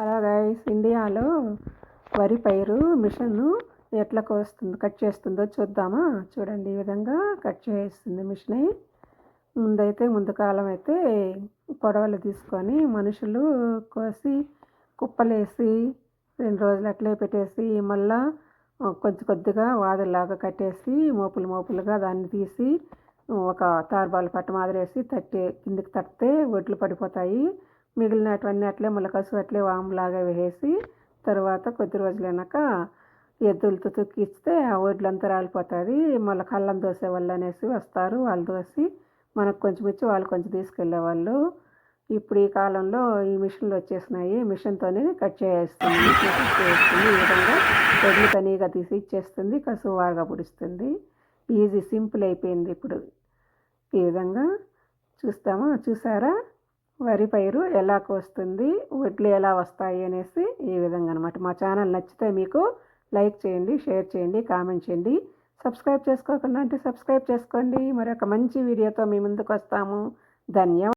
Hello guys ఇండియాలో వరి పైరు మిషన్ను ఎట్లా కోస్తుంది కట్ చేస్తుందో చూద్దామా? చూడండి ఈ విధంగా కట్ చేస్తుంది మిషన్. ముందైతే ముందు కాలం అయితే కొడవలు తీసుకొని మనుషులు కోసి కుప్పలేసి రెండు రోజులు అట్లే పెట్టేసి మళ్ళా కొంచెం కొద్దిగా వాదల్లాగా కట్టేసి మోపులు మోపులుగా దాన్ని తీసి ఒక తార్బాలు పట్ట మాదిరేసి తట్టి కిందికి తట్టితే ఒడ్లు పడిపోతాయి. మిగిలినటువంటి అట్లే మళ్ళీ అట్లే వాములాగా వేసి తర్వాత కొద్ది రోజులైనాక ఎద్దులతో తొక్కిస్తే ఆ ఒడ్లంతా రాలిపోతుంది. మళ్ళీ కళ్ళం దోసే వాళ్ళు అనేసి వస్తారు. వాళ్ళు దోసి మనకు కొంచెం ఇచ్చి వాళ్ళు కొంచెం తీసుకెళ్ళే వాళ్ళు. ఇప్పుడు ఈ కాలంలో ఈ మిషన్లు వచ్చేసినాయి. మిషన్తోనే కట్ చేస్తుంది చేస్తుంది ఈ విధంగా వడ్లు తనీగా తీసి ఇచ్చేస్తుంది. కసువు వారుగా పుడిస్తుంది. ఈజీ సింపుల్ అయిపోయింది ఇప్పుడు. ఈ విధంగా చూస్తామా? చూసారా? వరి పైరు ఎలా కోస్తుంది వడ్లు ఎలా వస్తాయి అనేసి ఈ విధంగా అనమాట మా ఛానల్ నచ్చితే మీకు లైక్ చేయండి షేర్ చేయండి కామెంట్ చేయండి. సబ్స్క్రైబ్ చేసుకోకుండా అంటే సబ్స్క్రైబ్ చేసుకోండి. మరొక మంచి వీడియోతో మీ ముందుకు వస్తాము. ధన్యవాదాలు.